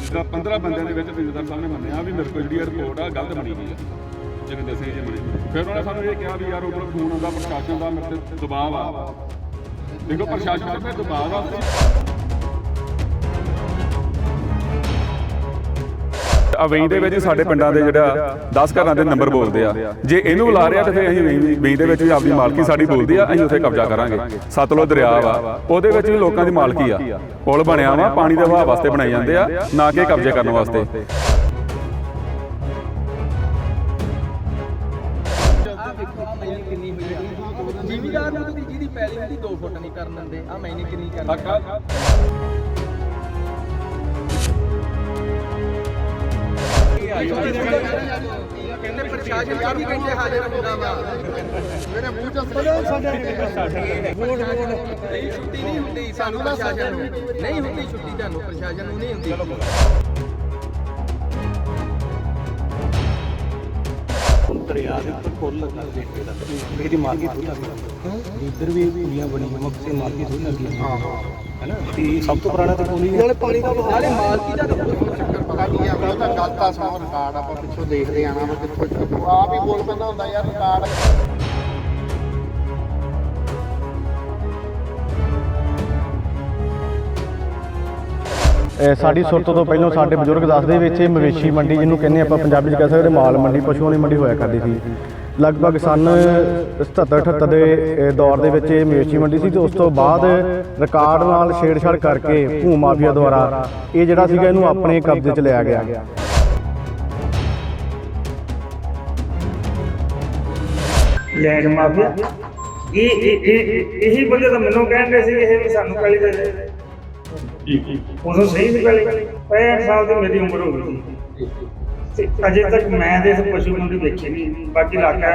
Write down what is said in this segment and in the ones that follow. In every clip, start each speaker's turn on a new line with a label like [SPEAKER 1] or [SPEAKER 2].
[SPEAKER 1] ਜਿੱਦਾਂ 15 ਬੰਦਿਆਂ ਦੇ ਵਿੱਚ ਜ਼ਿੰਮੇਦਾਰ ਸਾਹਿਬ ਨੇ ਮੰਨਿਆ ਵੀ ਮੇਰੇ ਕੋਲ ਜਿਹੜੀ ਰਿਪੋਰਟ ਆ, ਗਲਤ ਬਣੀ ਗਈ ਆ। ਜਗਿੰਦਰ ਸਿੰਘ ਜੀ ਬਣੀ ਫਿਰ ਉਹਨੇ ਸਾਨੂੰ ਇਹ ਕਿਹਾ ਵੀ ਯਾਰ ਉਧਰ ਫੋਨ ਆਉਂਦਾ, ਪ੍ਰਸ਼ਾਸਨ ਦਾ ਮੇਰੇ ਤੇ ਦਬਾਅ ਆ ਦੇਖੋ ਪ੍ਰਸ਼ਾਸਨ ਤੇ ਦਬਾਅ ਆ ਅਵਈ ਦੇ ਵਿੱਚ ਸਾਡੇ ਪਿੰਡਾਂ ਦੇ ਜਿਹੜਾ 10 ਘਰਾਂ ਦੇ ਨੰਬਰ ਬੋਲਦੇ ਆ। ਜੇ ਇਹਨੂੰ ਬੁਲਾ ਰਿਹਾ ਤਾਂ ਫਿਰ ਅਸੀਂ ਵੇਈ ਦੇ ਵਿੱਚ ਵੀ ਆਪਦੀ ਮਾਲਕੀ ਸਾਡੀ ਬੋਲਦੀ ਆ, ਅਸੀਂ ਉੱਥੇ ਕਬਜ਼ਾ ਕਰਾਂਗੇ। ਸਤਲੁਜ ਦਰਿਆ ਵਾ, ਉਹਦੇ ਵਿੱਚ ਵੀ ਲੋਕਾਂ ਦੀ ਮਾਲਕੀ ਆ। ਪੁਲ ਬਣਿਆ ਵਾ, ਪਾਣੀ ਦੇ ਵਹਾਅ ਵਾਸਤੇ ਬਣਾਏ ਜਾਂਦੇ ਆ, ਨਾ ਕਿ ਕਬਜ਼ੇ ਕਰਨ ਵਾਸਤੇ।
[SPEAKER 2] ਜ਼ਿਮੀਦਾਰ ਨੂੰ ਜਿਹਦੀ ਪੈਲੀ ਹੁੰਦੀ 2 ਫੁੱਟ ਨਹੀਂ ਕਰਨ ਦਿੰਦੇ। ਆ ਮੈਨੇ ਕਿੰਨੀ ਕਰਨੀ। ਕਹਿੰਦੇ ਪ੍ਰਸ਼ਾਸਨ 24 ਘੰਟੇ ਹਾਜ਼ਰ ਹੁੰਦਾ ਵਾ। ਮੇਰੇ ਮੂੰਹ ਚ ਵੋਟ ਵੋਟ ਨਹੀਂ ਛੁੱਟੀ ਨਹੀਂ ਹੁੰਦੀ ਸਾਨੂੰ ਪ੍ਰਸ਼ਾਸਨ ਨੂੰ। ਨਹੀਂ ਹੁੰਦੀ ਛੁੱਟੀ ਤੁਹਾਨੂੰ ਪ੍ਰਸ਼ਾਸਨ ਨੂੰ ਨਹੀਂ ਹੁੰਦੀ।
[SPEAKER 3] ਦਰਿਆ ਦੇ ਉੱਪਰ ਪੁੱਲ ਲੱਗਾ ਦੇਖੇ ਦਾ ਇਹਦੀ ਮਾਰਕੀ ਥੋੜੀ ਲੱਗੀ ਇੱਧਰ ਵੀ ਲੱਗੀ ਹਾਂ। ਹਾਂ ਹੈਨਾ ਤੇ ਸਭ ਤੋਂ ਪੁਰਾਣਾ ਤਾਂ ਪੁੱਲ ਹੀ ਨਾਲੇ ਪਾਣੀ ਦਾ
[SPEAKER 2] ਨਾਲੇ ਮਾਲਕੀ ਦਾ ਤਾਂ ਕੋਈ ਚੱਕਰ
[SPEAKER 4] ਪਤਾ ਕੀ ਆ? ਉਹ ਤਾਂ ਗਲਤ ਆ ਸਮਾਂ ਰਿਕਾਰਡ ਆਪਾਂ ਪਿੱਛੋਂ ਦੇਖਦੇ ਆਣਾ ਵਾ ਕਿੱਥੋਂ ਆਪ ਹੀ ਬੋਲ ਪੈਂਦਾ ਹੁੰਦਾ ਯਾਰ ਰਿਕਾਰਡ
[SPEAKER 5] ਇਹ ਸਾਡੀ ਸੁਰਤ ਤੋਂ ਪਹਿਲਾਂ ਸਾਡੇ ਬਜ਼ੁਰਗ ਦੱਸਦੇ ਵੀ ਇੱਥੇ ਮਵੇਸ਼ੀ ਮੰਡੀ ਜਿਹਨੂੰ ਕਹਿੰਦੇ ਆਪਾਂ ਪੰਜਾਬੀ 'ਚ ਕਹਿ ਸਕਦੇ ਮਾਲ ਮੰਡੀ ਪਸ਼ੂਆਂ ਦੀ ਮੰਡੀ ਹੋਇਆ ਕਰਦੀ ਸੀ। ਲਗਭਗ ਸਨ 77 78 ਦੇ ਦੌਰ ਦੇ ਵਿੱਚ ਇਹ ਮਵੇਸ਼ੀ ਮੰਡੀ ਸੀ ਤੇ ਉਸ ਤੋਂ ਬਾਅਦ ਰਿਕਾਰਡ ਨਾਲ ਛੇੜਛਾੜ ਕਰਕੇ ਭੂ ਮਾਫੀਆ ਦੁਆਰਾ ਇਹ ਜਿਹੜਾ ਸੀਗਾ ਇਹਨੂੰ ਆਪਣੇ ਕਬਜ਼ੇ 'ਚ ਲਿਆ ਗਿਆ।
[SPEAKER 6] Land mafia? ਇਹ ਇਹ ਇਹ ਬੰਦੇ ਤਾਂ ਮੈਨੂੰ ਕਹਿੰਦੇ ਸੀ ਇਹ ਵੀ ਸਾਨੂੰ ਪਹਿਲੀ ਦੇ ਦੇ। ਉਦੋਂ ਸਹੀ ਸੀ ਪਹਿਲੀ 65 ਸਾਲ ਦੀ ਮੇਰੀ ਉਮਰ ਹੋ ਗਈ ਸੀ। ਤੇ ਅਜੇ ਤੱਕ ਮੈਂ ਇਸ ਪਸ਼ੂ ਮੰਡੀ ਦੇਖੀ। ਨਹੀਂ ਬਾਕੀ ਇਲਾਕਾ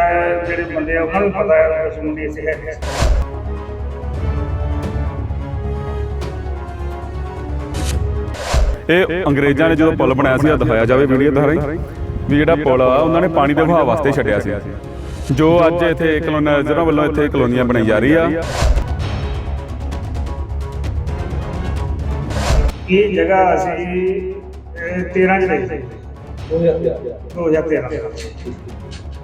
[SPEAKER 6] ਜਿਹੜੇ ਬੰਦੇ ਆ ਉਹਨਾਂ ਨੂੰ ਪਤਾ ਹੈ ਪਸ਼ੂ ਮੰਡੀ ਇੱਥੇ ਹੈ
[SPEAKER 1] ਇਹ ਅੰਗਰੇਜ਼ਾਂ ਨੇ ਜਦੋਂ ਪੁਲ ਬਣਾਇਆ ਸੀ ਉਹ ਦਿਖਾਇਆ ਜਾਵੇ ਵੀਡੀਓ ਦੁਆਰਾ ਹੀ ਵੀ ਜਿਹੜਾ ਪੁਲ ਆ ਉਹਨਾਂ ਨੇ ਪਾਣੀ ਦੇ ਵਹਾਅ ਵਾਸਤੇ ਛੱਡਿਆ ਸੀ। ਜੋ ਅੱਜ ਇੱਥੇ ਕਲੋਨਾਈਜ਼ਰਾਂ ਵੱਲੋਂ ਇੱਥੇ ਕਲੋਨੀਆਂ ਬਣਾਈ ਜਾ ਰਹੀ ਆ।
[SPEAKER 6] ਇਹ ਜਗ੍ਹਾ ਅਸੀਂ ਅਹ, 13 ਚ ਸੀ 2013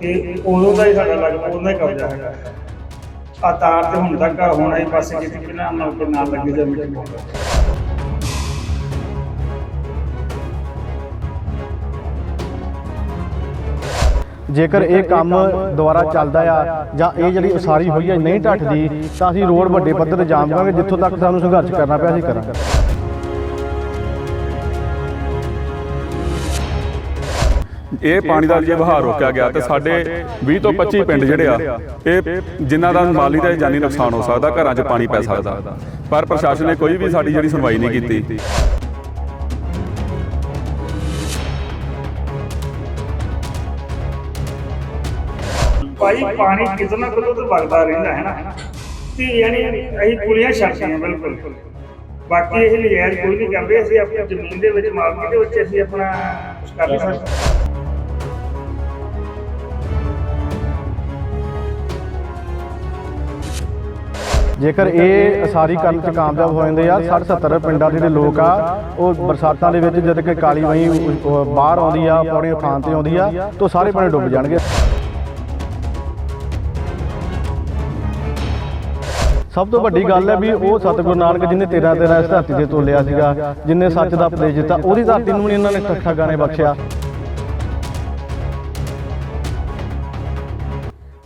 [SPEAKER 6] ਇਹ ਉਦੋਂ ਦਾ ਹੀ ਸਾਡਾ ਲਗਭਗ ਉਹਦਾ ਹੀ ਕਬਜ਼ਾ ਹੈਗਾ। ਆ ਤਾਰ ਤੇ ਹੁਣ ਤੱਕ ਹੁਣ ਆਈ ਪਾਸੇ ਜਿੱਥੇ ਪਹਿਲਾਂ ਨਾਲ ਕੋਈ ਨਾਲ ਲੱਗੇ ਜਾਂ ਮਿੱਟੀ ਪਾਉਂਦਾ
[SPEAKER 5] ਜੇਕਰ ਇਹ ਕੰਮ ਦੁਬਾਰਾ ਚੱਲਦਾ ਆ ਜਾਂ ਇਹ ਜਿਹੜੀ ਉਸਾਰੀ ਹੋਈ ਹੈ ਨਹੀਂ ਢੱਠਦੀ ਤਾਂ ਅਸੀਂ ਰੋਡ ਵੱਡੇ ਪੱਧਰ ਤੇ ਜਾਮ ਕਰਾਂਗੇ ਜਿੱਥੋਂ ਤੱਕ ਸਾਨੂੰ ਸੰਘਰਸ਼ ਕਰਨਾ ਪਿਆ ਅਸੀਂ ਕਰਾਂਗੇ।
[SPEAKER 1] ਇਹ ਪਾਣੀ ਦਾ ਜੇ ਵਹਾਅ ਰੋਕਿਆ ਗਿਆ ਤੇ ਸਾਡੇ 20 ਤੋਂ 25 ਪਿੰਡ ਜਿਹੜੇ ਆ, ਇਹ ਜਿਨ੍ਹਾਂ ਦਾ ਮਾਲੀ ਤੇ ਜਾਨੀ ਨੁਕਸਾਨ ਹੋ ਸਕਦਾ, ਘਰਾਂ 'ਚ ਪਾਣੀ ਪੈ ਸਕਦਾ। ਪਰ ਪ੍ਰਸ਼ਾਸਨ ਨੇ ਕੋਈ ਵੀ ਸਾਡੀ ਜਿਹੜੀ ਸੁਣਵਾਈ ਨਹੀਂ ਕੀਤੀ।
[SPEAKER 6] ਭਾਈ, ਪਾਣੀ ਕਿਤਨਾ ਕਿਤੋਂ ਤਾਂ ਵਗਦਾ ਰਹਿੰਦਾ ਹੈ ਨਾ? ਤੇ ਯਾਨੀ ਅਸੀਂ ਪੁਲੀਆਂ ਛੱਡਦੀਆਂ ਬਿਲਕੁਲ। ਬਾਕੀ ਇਹ ਨਜਾਇਜ਼ ਕੋਈ ਨਹੀਂ ਕਰਦੇ ਅਸੀਂ ਆਪਣੀ ਜ਼ਮੀਨ ਦੇ ਵਿੱਚ, ਮਾਲਕੀ ਦੇ ਵਿੱਚ ਅਸੀਂ ਆਪਣਾ ਕਰ ਸਕਦੇ।
[SPEAKER 5] ਜੇਕਰ ਇਹ ਸਾਰੀ ਕਰਨ ਚ ਕਾਮਯਾਬ ਹੋ ਜਾਂਦੇ ਆ 60 70 ਪਿੰਡਾਂ ਦੇ ਜਿਹੜੇ ਲੋਕ ਆ, ਉਹ ਬਰਸਾਤਾਂ ਦੇ ਵਿੱਚ ਜਦ ਕਿ ਕਾਲੀ ਵਹੀਂ ਬਾਹਰ ਆਉਂਦੀ ਆ ਪੌੜੀ ਥਾਂ ਤੇ ਆਉਂਦੀ ਆ, ਤਾਂ ਸਾਰੇ ਪਾਣੀ ਡੁੱਬ ਜਾਣਗੇ। ਸਭ ਤੋਂ ਵੱਡੀ ਗੱਲ ਹੈ ਵੀ ਉਹ ਸਤਿਗੁਰੂ ਨਾਨਕ ਜਿਹਨੇ 13 13 ਇਸ ਧਰਤੀ ਤੇ ਤੋਲਿਆ ਸੀਗਾ ਜਿਨੇ ਸੱਚ ਦਾ ਉਪਦੇਸ਼ ਦਿੱਤਾ, ਉਹਦੀ ਧਰਤੀ ਨੂੰ ਵੀ ਇਹਨਾਂ ਨੇ ਠੱਠਾ ਗਾਣੇ ਬਖਸ਼ਿਆ।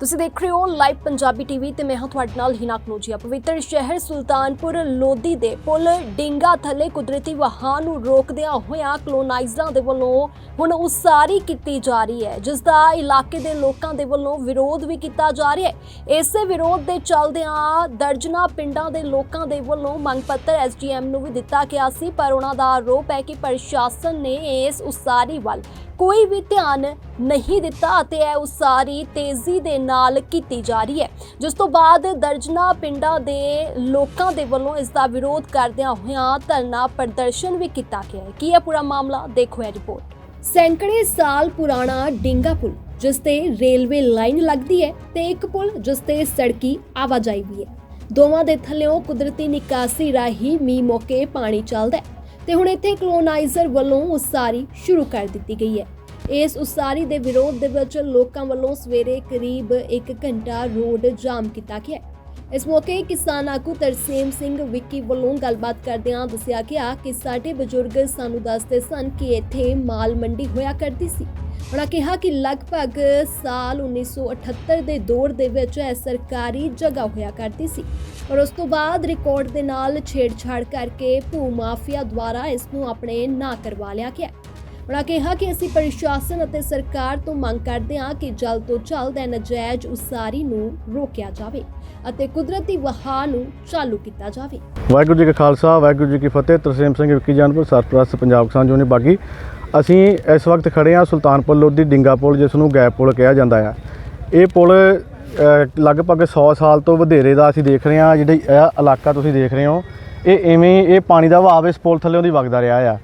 [SPEAKER 7] ਤੁਸੀਂ ਦੇਖ ਰਹੇ ਹੋ ਲਾਈਵ ਪੰਜਾਬੀ ਟੀਵੀ ਤੇ ਮੈਂ ਹਾਂ ਤੁਹਾਡੇ ਨਾਲ ਹਿਨਾ ਕਨੋਜੀਆ ਪਵਿੱਤਰ ਸ਼ਹਿਰ ਸੁਲਤਾਨਪੁਰ ਲੋਧੀ ਦੇ ਪੁਲ ਡਿੰਗਾ ਥੱਲੇ ਕੁਦਰਤੀ ਵਹਾਅ ਨੂੰ ਰੋਕਦਿਆਂ ਹੋਇਆਂ ਕਲੋਨਾਈਜ਼ਰਾਂ ਦੇ ਵੱਲੋਂ ਹੁਣ ਉਸਾਰੀ ਕੀਤੀ ਜਾ ਰਹੀ ਹੈ ਜਿਸ ਦਾ ਇਲਾਕੇ ਦੇ ਲੋਕਾਂ ਦੇ ਵੱਲੋਂ ਵਿਰੋਧ ਵੀ ਕੀਤਾ ਜਾ ਰਿਹਾ ਹੈ। ਇਸੇ ਵਿਰੋਧ ਦੇ ਚੱਲਦਿਆਂ ਦਰਜਨਾ ਪਿੰਡਾਂ ਦੇ ਲੋਕਾਂ ਦੇ ਵੱਲੋਂ ਮੰਗ ਪੱਤਰ ਐਸਡੀਐਮ ਨੂੰ ਵੀ ਦਿੱਤਾ ਗਿਆ ਸੀ, ਪਰ ਉਹਨਾਂ ਦਾ ਆਰੋਪ ਹੈ ਕਿ ਪ੍ਰਸ਼ਾਸਨ ਨੇ ਇਸ ਉਸਾਰੀ ਵੱਲ ਕੋਈ ਵੀ ਧਿਆਨ ਨਹੀਂ ਦਿੱਤਾ ਅਤੇ ਇਹ ਉਸਾਰੀ ਤੇਜ਼ੀ ਦੇ ਨਾਲ ਕੀਤੀ ਜਾ ਰਹੀ ਹੈ। ਜਿਸ ਤੋਂ ਬਾਅਦ ਦਰਜਨਾ ਪਿੰਡਾਂ ਦੇ ਲੋਕਾਂ ਦੇ ਵੱਲੋਂ ਇਸ ਦਾ ਵਿਰੋਧ ਕਰਦਿਆਂ ਹੋਇਆਂ ਧਰਨਾ ਪ੍ਰਦਰਸ਼ਨ ਵੀ ਕੀਤਾ ਗਿਆ ਹੈ। ਕੀ ਹੈ ਪੂਰਾ ਮਾਮਲਾ? ਦੇਖੋ ਇਹ ਰਿਪੋਰਟ। ਸੈਂਕੜੇ ਸਾਲ ਪੁਰਾਣਾ ਡਿੰਗਾ ਪੁਲ, ਜਿਸ ਤੇ ਰੇਲਵੇ ਲਾਈਨ ਲੱਗਦੀ ਹੈ ਤੇ ਇੱਕ ਪੁਲ ਜਿਸ ਤੇ ਸੜਕੀ ਆਵਾਜਾਈ ਵੀ ਹੈ। ਦੋਵਾਂ ਦੇ ਥੱਲਿਓਂ ਕੁਦਰਤੀ ਨਿਕਾਸੀ ਰਾਹੀਂ ਮੀਂਹ ਮੌਕੇ ਪਾਣੀ ਚੱਲਦਾ ਹੈ। ਤੇ ਹੁਣ ਇੱਥੇ ਕਲੋਨਾਈਜ਼ਰ ਵੱਲੋਂ ਉਸਾਰੀ ਸ਼ੁਰੂ ਕਰ ਦਿੱਤੀ ਗਈ ਹੈ। ਇਸ ਉਸਾਰੀ ਦੇ ਵਿਰੋਧ ਦੇ ਵਿੱਚ ਲੋਕਾਂ ਵੱਲੋਂ ਸਵੇਰੇ ਕਰੀਬ 1 ਘੰਟਾ ਰੋਡ ਜਾਮ ਕੀਤਾ ਗਿਆ ਇਸ ਮੌਕੇ ਕਿਸਾਨ ਆਗੂ ਤਰਸੇਮ ਸਿੰਘ ਵਿੱਕੀ ਵੱਲੋਂ ਗੱਲਬਾਤ ਕਰਦਿਆਂ ਦੱਸਿਆ ਗਿਆ ਕਿ ਸਾਡੇ ਬਜ਼ੁਰਗ ਸਾਨੂੰ ਦੱਸਦੇ ਸਨ ਕਿ ਇੱਥੇ ਮਾਲ ਮੰਡੀ ਹੋਇਆ ਕਰਦੀ ਸੀ। ਉਹਨਾਂ ਕਿਹਾ ਕਿ ਲਗਭਗ ਸਾਲ 1978 ਦੇ ਦੌਰ ਦੇ ਵਿੱਚ ਇਹ ਸਰਕਾਰੀ ਜਗ੍ਹਾ ਹੋਇਆ ਕਰਦੀ ਸੀ। ਔਰ ਉਸ ਤੋਂ ਬਾਅਦ ਰਿਕਾਰਡ ਦੇ ਨਾਲ ਛੇੜਛਾੜ ਕਰਕੇ ਭੂ ਮਾਫੀਆ ਦੁਆਰਾ ਇਸ ਨੂੰ ਆਪਣੇ ਨਾਂ ਕਰਵਾ ਲਿਆ ਗਿਆ। ਉਹਨਾਂ ਕਿਹਾ ਕਿ ਅਸੀਂ ਪ੍ਰਸ਼ਾਸਨ ਅਤੇ ਸਰਕਾਰ ਤੋਂ ਮੰਗ ਕਰਦੇ ਹਾਂ ਕਿ ਜਲਦ ਤੋਂ ਜਲਦ ਇਹ ਨਜਾਇਜ਼ ਉਸਾਰੀ ਨੂੰ ਰੋਕਿਆ ਜਾਵੇ ਅਤੇ ਕੁਦਰਤੀ ਵਹਾਅ ਨੂੰ ਚਾਲੂ ਕੀਤਾ ਜਾਵੇ।
[SPEAKER 5] ਵਾਹਿਗੁਰੂ ਜੀ ਕਾ ਖਾਲਸਾ, ਵਾਹਿਗੁਰੂ ਜੀ ਕੀ ਫਤਿਹ। ਤਰਸੇਮ ਸਿੰਘ ਵਿੱਕੀ ਜਾਨਪੁਰ ਸਰਪ੍ਰਸਤ ਪੰਜਾਬ ਕਿਸਾਨ ਯੂਨੀਅਨ ਬਾਗੀ। ਅਸੀਂ ਇਸ ਵਕਤ ਖੜੇ ਹਾਂ ਸੁਲਤਾਨਪੁਰ ਲੋਧੀ ਡਿੰਗਾ ਪੁਲ, ਜਿਸ ਨੂੰ ਗੈਪ ਪੁਲ ਕਿਹਾ ਜਾਂਦਾ ਹੈ ਇਹ ਪੁਲ ਲਗਭਗ 100 ਸਾਲ ਤੋਂ ਵਧੇਰੇ ਦਾ ਅਸੀਂ ਦੇਖ ਰਹੇ ਹਾਂ। ਜਿਹੜੀ ਇਹ ਇਲਾਕਾ ਤੁਸੀਂ ਦੇਖ ਰਹੇ ਹੋ, ਇਹ ਐਵੇਂ ਇਹ ਪਾਣੀ ਦਾ ਵਹਾਅ ਇਸ ਪੁਲ ਥੱਲੇੋਂ ਦੀ ਵਗਦਾ ਰਿਹਾ ਆ।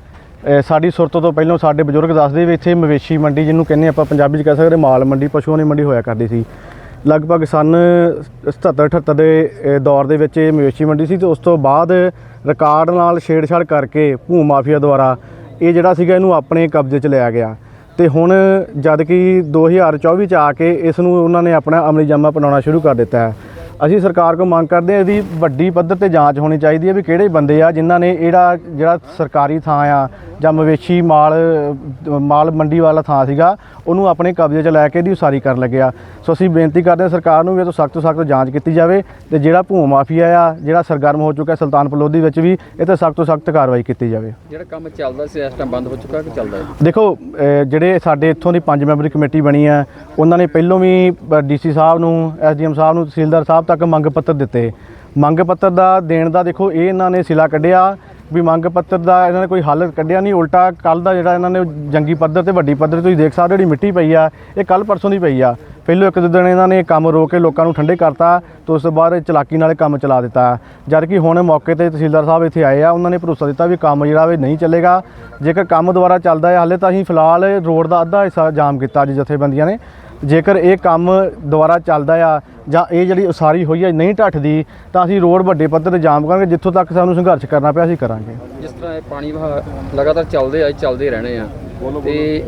[SPEAKER 5] ਸਾਡੀ ਸੁਰਤ ਤੋਂ ਪਹਿਲਾਂ ਸਾਡੇ ਬਜ਼ੁਰਗ ਦੱਸਦੇ ਵੀ ਇੱਥੇ ਮਵੇਸ਼ੀ ਮੰਡੀ, ਜਿਹਨੂੰ ਕਹਿੰਦੇ ਆਪਾਂ ਪੰਜਾਬੀ 'ਚ ਕਹਿ ਸਕਦੇ ਮਾਲ ਮੰਡੀ, ਪਸ਼ੂਆਂ ਦੀ ਮੰਡੀ ਹੋਇਆ ਕਰਦੀ ਸੀ। ਲਗਭਗ ਸਨ 77 78 ਦੇ ਦੌਰ ਦੇ ਵਿੱਚ ਇਹ ਮਵੇਸ਼ੀ ਮੰਡੀ ਸੀ ਤੇ ਉਸ ਤੋਂ ਬਾਅਦ ਰਿਕਾਰਡ ਨਾਲ ਛੇੜਛਾੜ ਕਰਕੇ ਭੂ ਮਾਫੀਆ ਦੁਆਰਾ ਇਹ ਜਿਹੜਾ ਸੀਗਾ ਇਹਨੂੰ ਆਪਣੇ ਕਬਜ਼ੇ 'ਚ ਲਿਆ ਗਿਆ। ਤੇ ਹੁਣ ਜਦ ਕਿ 2024 ਚ ਆ ਕੇ ਇਸ ਨੂੰ ਉਹਨਾਂ ਨੇ ਆਪਣਾ ਅਮਲੀ ਜਾਮਾ ਬਣਾਉਣਾ ਸ਼ੁਰੂ ਕਰ ਦਿੱਤਾ ਹੈ। ਅਸੀਂ ਸਰਕਾਰ ਕੋਲ ਮੰਗ ਕਰਦੇ ਹਾਂ ਇਹਦੀ ਵੱਡੀ ਪੱਧਰ ਤੇ ਜਾਂਚ ਹੋਣੀ ਚਾਹੀਦੀ ਹੈ ਵੀ ਕਿਹੜੇ ਬੰਦੇ ਆ ਜਿਨ੍ਹਾਂ ਨੇ ਇਹੜਾ ਜਿਹੜਾ ਸਰਕਾਰੀ ਥਾਂ ਆ ਜਾਂ ਮਵੇਸ਼ੀ ਮਾਲ ਮਾਲ ਮੰਡੀ ਵਾਲਾ ਥਾਂ ਸੀਗਾ ਉਹਨੂੰ ਆਪਣੇ ਕਬਜ਼ੇ 'ਚ ਲੈ ਕੇ ਇਹਦੀ ਉਸਾਰੀ ਕਰਨ ਲੱਗਿਆ ਸੋ ਅਸੀਂ ਬੇਨਤੀ ਕਰਦੇ ਹਾਂ ਸਰਕਾਰ ਨੂੰ ਵੀ ਇਹ ਤੋਂ ਸਖਤ ਤੋਂ ਸਖਤ ਜਾਂਚ ਕੀਤੀ ਜਾਵੇ ਤੇ ਜਿਹੜਾ ਭੂ ਮਾਫੀਆ ਆ ਜਿਹੜਾ ਸਰਗਰਮ ਹੋ ਚੁੱਕਾ ਸੁਲਤਾਨਪੁਰ ਲੋਧੀ ਵਿੱਚ ਵੀ ਇਹ ਤੇ ਸਖਤ ਤੋਂ ਸਖਤ ਕਾਰਵਾਈ ਕੀਤੀ ਜਾਵੇ।
[SPEAKER 8] ਜਿਹੜਾ ਕੰਮ ਚੱਲਦਾ ਸੀ ਇਸ ਟਾਈਮ ਬੰਦ ਹੋ ਚੁੱਕਾ ਕਿ ਚੱਲਦਾ ਹੈ
[SPEAKER 5] ਦੇਖੋ ਜਿਹੜੇ ਸਾਡੇ ਇੱਥੋਂ ਦੀ ਪੰਜ ਮੈਂਬਰੀ ਕਮੇਟੀ ਬਣੀ ਹੈ ਉਹਨਾਂ ਨੇ ਪਹਿਲੋਂ ਵੀ ਡੀਸੀ ਸਾਹਿਬ ਨੂੰ ਐਸਡੀਐਮ ਸਾਹਿਬ ਨੂੰ ਤਹਿਸੀਲਦਾਰ ਸਾਹਿਬ ਤੱਕ ਮੰਗ ਪੱਤਰ ਦਿੱਤੇ। ਮੰਗ ਪੱਤਰ ਦਾ ਦੇਣ ਦਾ ਦੇਖੋ ਇਹ ਇਹਨਾਂ ਨੇ ਸਿਲਾ ਕੱਢਿਆ। ਵੀ ਮੰਗ ਪੱਤਰ ਦਾ ਇਹਨਾਂ ਨੇ ਕੋਈ ਹੱਲ ਕੱਢਿਆ ਨਹੀਂ, ਉਲਟਾ ਕੱਲ ਦਾ ਜਿਹੜਾ ਇਹਨਾਂ ਨੇ ਜੰਗੀ ਪੱਧਰ ਤੇ ਵੱਡੀ ਪੱਧਰ ਤੇ ਤੁਸੀਂ ਦੇਖ ਸਕਦੇ ਜਿਹੜੀ ਮਿੱਟੀ ਪਈ ਆ, ਇਹ ਕੱਲ ਪਰਸੋਂ ਦੀ ਪਈ ਆ। ਪਹਿਲੋਂ ਇੱਕ ਦੋ ਦਿਨ ਇਹਨਾਂ ਨੇ ਕੰਮ ਰੋਕ ਕੇ ਲੋਕਾਂ ਨੂੰ ਠੰਡੇ ਕਰਤਾ, ਤੇ ਉਸ ਤੋਂ ਬਾਅਦ ਚਲਾਕੀ ਨਾਲ ਕੰਮ ਚਲਾ ਦਿੱਤਾ। ਜਦ ਕਿ ਹੁਣ ਮੌਕੇ ਤੇ ਤਹਿਸੀਲਦਾਰ ਸਾਹਿਬ ਇੱਥੇ ਆਏ ਆ, ਉਹਨਾਂ ਨੇ ਭਰੋਸਾ ਦਿੱਤਾ ਵੀ ਕੰਮ ਜਿਹੜਾ ਵੀ ਨਹੀਂ ਚੱਲੇਗਾ। ਜੇਕਰ ਕੰਮ ਦੁਬਾਰਾ ਚੱਲਦਾ ਹੈ ਹਾਲੇ ਤਾਂ ਅਸੀਂ ਫਿਲਹਾਲ ਰੋਡ ਦਾ ਅੱਧਾ ਹਿੱਸਾ ਜਾਮ ਕੀਤਾ ਅੱਜ ਜਥੇਬੰਦੀਆਂ ਨੇ। ਜੇਕਰ ਇਹ ਕੰਮ ਦੁਬਾਰਾ ਚੱਲਦਾ ਆ ਜਾਂ ਇਹ ਜਿਹੜੀ ਉਸਾਰੀ ਹੋਈ ਹੈ ਨਹੀਂ ਢੱਠਦੀ ਤਾਂ ਅਸੀਂ ਰੋਡ ਵੱਡੇ ਪੱਧਰ ਤੇ ਜਾਮ ਕਰਾਂਗੇ ਜਿੱਥੋਂ ਤੱਕ ਸਾਨੂੰ ਸੰਘਰਸ਼ ਕਰਨਾ ਪਿਆ ਅਸੀਂ ਕਰਾਂਗੇ।
[SPEAKER 8] ਜਿਸ ਤਰ੍ਹਾਂ ਇਹ ਪਾਣੀ ਵਹਾ ਲਗਾਤਾਰ ਚੱਲਦੇ ਆ ਚੱਲਦੇ ਰਹਿਣੇ ਆ। ਤੇ